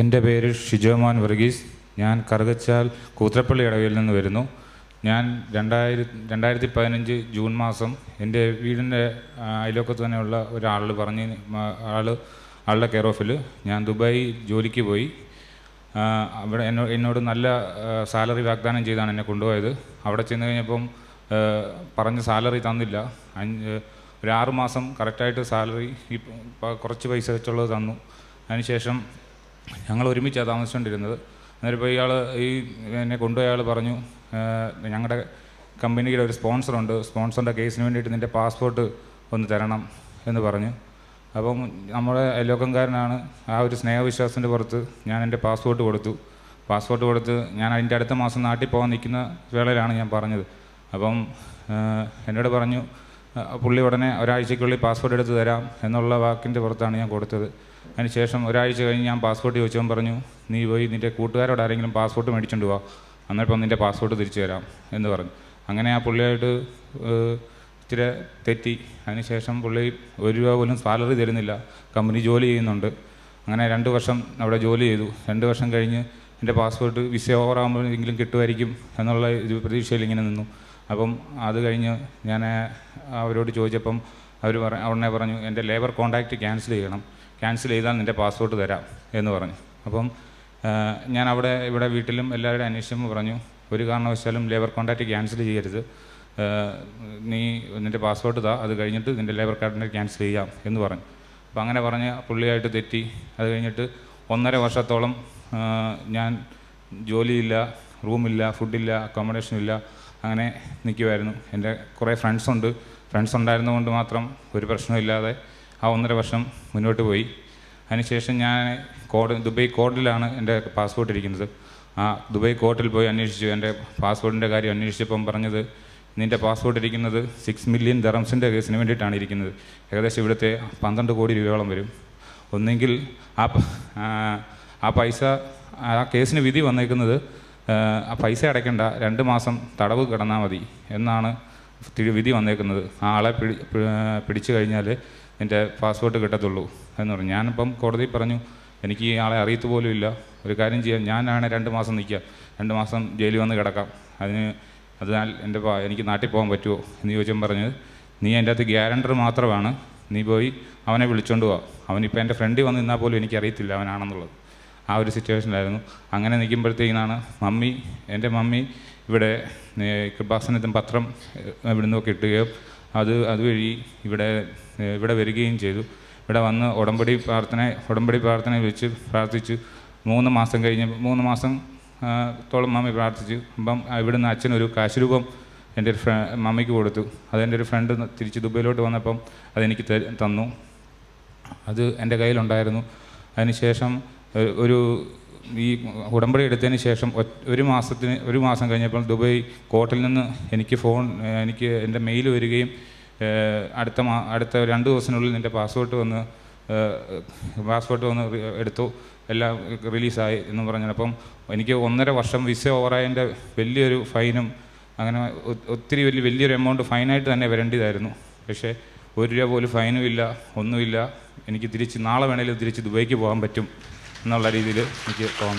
എന്റെ പേര് ഷിജോമാൻ വർഗീസ്. ഞാൻ കറുകച്ചാൽ കൂത്രപ്പള്ളി ഇടവയിൽ നിന്ന് വരുന്നു. ഞാൻ രണ്ടായിരത്തി രണ്ടായിരത്തി പതിനഞ്ച് ജൂൺ മാസം എന്റെ വീടിന്റെ അയലോക്കത്ത് തന്നെയുള്ള ഒരാൾ പറഞ്ഞ് ആൾ ആളുടെ കെയർ ഓഫിൽ ഞാൻ ദുബായി ജോലിക്ക് പോയി. അവിടെ എന്നോട് എന്നോട് നല്ല സാലറി വാഗ്ദാനം ചെയ്താണ് എന്നെ കൊണ്ടുപോയത്. അവിടെ ചെന്ന് കഴിഞ്ഞപ്പം പറഞ്ഞ സാലറി തന്നില്ല. അഞ്ച് ഒരു ആറ് മാസം കറക്റ്റായിട്ട് സാലറി കുറച്ച് പൈസ വെച്ചുള്ളത് തന്നു. അതിനുശേഷം ഞങ്ങൾ ഒരുമിച്ചാണ് താമസിച്ചുകൊണ്ടിരുന്നത് അന്നേരം ഇപ്പോൾ ഇയാൾ ഈ എന്നെ കൊണ്ടുപോയ ആൾ പറഞ്ഞു ഞങ്ങളുടെ കമ്പനിയുടെ ഒരു സ്പോൺസറുണ്ട്. സ്പോൺസറിന്റെ കേസിന് വേണ്ടിയിട്ട് നിന്റെ പാസ്പോർട്ട് ഒന്ന് തരണം എന്ന് പറഞ്ഞു. അപ്പം നമ്മുടെ അയൽവക്കംകാരനാണ് ആ ഒരു സ്നേഹവിശ്വാസത്തിന്റെ പുറത്ത് ഞാൻ എന്റെ പാസ്പോർട്ട് കൊടുത്തു. പാസ്പോർട്ട് കൊടുത്ത് ഞാൻ അതിന്റെ അടുത്ത മാസം നാട്ടിൽ പോകാൻ നിൽക്കുന്ന വേളയിലാണ് ഞാൻ പറഞ്ഞത്. അപ്പം എന്നോട് പറഞ്ഞു പുള്ളി ഉടനെ ഒരാഴ്ചയ്ക്കുള്ളിൽ പാസ്പോർട്ട് എടുത്ത് തരാം എന്നുള്ള വാക്കിന്റെ പുറത്താണ് ഞാൻ കൊടുത്തത്. അതിനുശേഷം ഒരാഴ്ച കഴിഞ്ഞ് ഞാൻ പാസ്പോർട്ട് ചോദിച്ചവൻ പറഞ്ഞു നീ പോയി നിന്റെ കൂട്ടുകാരോട് ആരെങ്കിലും പാസ്പോർട്ട് മേടിച്ചുകൊണ്ട് പോവാ എന്നിട്ടപ്പം നിന്റെ പാസ്പോർട്ട് തിരിച്ചു തരാം എന്ന് പറഞ്ഞു. അങ്ങനെ ആ പുള്ളിയായിട്ട് ഇച്ചിരി തെറ്റി. അതിനുശേഷം പുള്ളി ഒരു രൂപ പോലും സാലറി തരുന്നില്ല. കമ്പനി ജോലി ചെയ്യുന്നുണ്ട്. അങ്ങനെ രണ്ട് വർഷം അവിടെ ജോലി ചെയ്തു. രണ്ട് വർഷം കഴിഞ്ഞ് എന്റെ പാസ്പോർട്ട് വിസ ഓവറാകുമ്പോഴെങ്കിലും കിട്ടുമായിരിക്കും എന്നുള്ള ഇത് പ്രതീക്ഷയിൽ ഇങ്ങനെ നിന്നു. അപ്പം അത് കഴിഞ്ഞ് ഞാൻ അവരോട് ചോദിച്ചപ്പം അവർ പറ ഉടനെ പറഞ്ഞു എന്റെ ലേബർ കോൺട്രാക്റ്റ് ക്യാൻസൽ ചെയ്യണം. ക്യാൻസൽ ചെയ്താൽ നിന്റെ പാസ്പോർട്ട് തരാം എന്ന് പറഞ്ഞു. അപ്പം ഞാൻ അവിടെ ഇവിടെ വീട്ടിലും എല്ലാവരുടെയും അന്വേഷിച്ചപ്പോൾ പറഞ്ഞു. ഒരു കാരണവശാലും ലേബർ കോൺട്രാക്റ്റ് ക്യാൻസൽ ചെയ്യരുത്. നീ നിന്റെ പാസ്പോർട്ട് താ അത് കഴിഞ്ഞിട്ട് നിന്റെ ലേബർ കാർഡിനെ ക്യാൻസൽ ചെയ്യാം എന്ന് പറഞ്ഞു. അപ്പോൾ അങ്ങനെ പറഞ്ഞ് പുള്ളിയായിട്ട് തെറ്റി. അത് കഴിഞ്ഞിട്ട് ഒന്നര വർഷത്തോളം ഞാൻ ജോലിയില്ല റൂമില്ല ഫുഡില്ല അക്കോമഡേഷൻ ഇല്ല അങ്ങനെ നിൽക്കുമായിരുന്നു എന്റെ കുറേ ഫ്രണ്ട്സുണ്ട്. ഫ്രണ്ട്സ് ഉണ്ടായിരുന്നതുകൊണ്ട് മാത്രം ഒരു പ്രശ്നമില്ലാതെ ആ ഒന്നര വർഷം മുന്നോട്ട് പോയി. അതിനുശേഷം ഞാൻ കോഡ് ദുബൈ കോർട്ടിലാണ് എന്റെ പാസ്പോർട്ട് ഇരിക്കുന്നത്. ആ ദുബൈ കോർട്ടിൽ പോയി അന്വേഷിച്ചു. എന്റെ പാസ്പോർട്ടിന്റെ കാര്യം അന്വേഷിച്ചപ്പം പറഞ്ഞത് നിന്റെ പാസ്പോർട്ട് ഇരിക്കുന്നത് സിക്സ് മില്യൺ ദറംസിന്റെ കേസിന് വേണ്ടിയിട്ടാണ് ഇരിക്കുന്നത്. ഏകദേശം ഇവിടുത്തെ പന്ത്രണ്ട് കോടി രൂപയോളം വരും. ഒന്നെങ്കിൽ ആ ആ, പൈസ ആ കേസിന് വിധി വന്നേക്കുന്നത് ആ, പൈസ അടയ്ക്കേണ്ട. രണ്ട് മാസം തടവ് കിടന്നാൽ മതി എന്നാണ് വിധി വന്നേക്കുന്നത്. ആ ആളെ പിടി പിടിച്ചു കഴിഞ്ഞാൽ എന്റെ പാസ്പോർട്ട് കിട്ടത്തുള്ളൂ എന്ന് പറഞ്ഞു. ഞാനിപ്പം കോടതി പറഞ്ഞു എനിക്ക് ഈ ആളെ അറിയത്ത് പോലും ഇല്ല. ഒരു കാര്യം ചെയ്യാം. ഞാനാണ് രണ്ട് മാസം നിൽക്കുക. രണ്ട് മാസം ജയിലിൽ വന്ന് കിടക്കാം. അതിന് അതിനാൽ എന്റെ എനിക്ക് നാട്ടിൽ പോകാൻ പറ്റുമോ? എന്ന് ചോദിച്ചാൽ പറഞ്ഞത് നീ എന്റെ അകത്ത് ഗ്യാരണ്ടർ മാത്രമാണ്. നീ പോയി അവനെ വിളിച്ചോണ്ട് പോവാ. അവനിപ്പോൾ എന്റെ ഫ്രണ്ടിൽ വന്ന് നിന്നാൽ പോലും എനിക്കറിയത്തില്ല അവനാണെന്നുള്ളത്. ആ ഒരു സിറ്റുവേഷനിലായിരുന്നു അങ്ങനെ നിൽക്കുമ്പോഴത്തേക്കിനാണ് മമ്മി എന്റെ മമ്മി ഇവിടെ കൃപാസനത്തും പത്രം ഇവിടെ നിന്നൊക്കെ കിട്ടുകയും അത് അതുവഴി ഇവിടെ ഇവിടെ വരികയും ചെയ്തു. ഇവിടെ വന്ന് ഉടമ്പടി പ്രാർത്ഥന ഉടമ്പടി പ്രാർത്ഥന വെച്ച് പ്രാർത്ഥിച്ചു. മൂന്ന് മാസം കഴിഞ്ഞ് മൂന്ന് മാസം തോളം മമ്മി പ്രാർത്ഥിച്ചു. അപ്പം ഇവിടുന്ന് അച്ഛനൊരു കാശുരൂപം എന്റെ ഒരു ഫ്ര മമ്മിക്ക് കൊടുത്തു. അതെന്റെ ഒരു ഫ്രണ്ട് തിരിച്ച് ദുബൈയിലോട്ട് വന്നപ്പം അതെനിക്ക് തന്നു. അത് എന്റെ കയ്യിലുണ്ടായിരുന്നു. അതിനുശേഷം ശേഷം ഒരു ഈ ഉടമ്പടി എടുത്തതിന് ശേഷം ഒരു മാസത്തിന് ഒരു മാസം കഴിഞ്ഞപ്പോൾ ദുബായ് കോർട്ടിൽ നിന്ന് എനിക്ക് ഫോൺ എനിക്ക് എന്റെ മെയിൽ വരികയും അടുത്ത മാ അടുത്ത രണ്ട് ദിവസത്തിനുള്ളിൽ എന്റെ പാസ്പോർട്ട് വന്ന് പാസ്പോർട്ട് വന്ന് എടുത്തു എല്ലാം റിലീസായി എന്ന് പറഞ്ഞു അപ്പം എനിക്ക് ഒന്നര വർഷം വിസ ഓവറായതിന്റെ വലിയൊരു ഫൈനും അങ്ങനെ ഒത്തിരി വലിയ വലിയൊരു എമൗണ്ട് ഫൈനായിട്ട് തന്നെ വരേണ്ടതായിരുന്നു. പക്ഷേ ഒരു രൂപ പോലും ഫൈനും ഇല്ല ഒന്നുമില്ല. എനിക്ക് തിരിച്ച് നാളെ വേണേലും തിരിച്ച് ദുബൈക്ക് പോകാൻ പറ്റും. എന്നുള്ള രീതിയിൽ എനിക്ക് പോകാൻ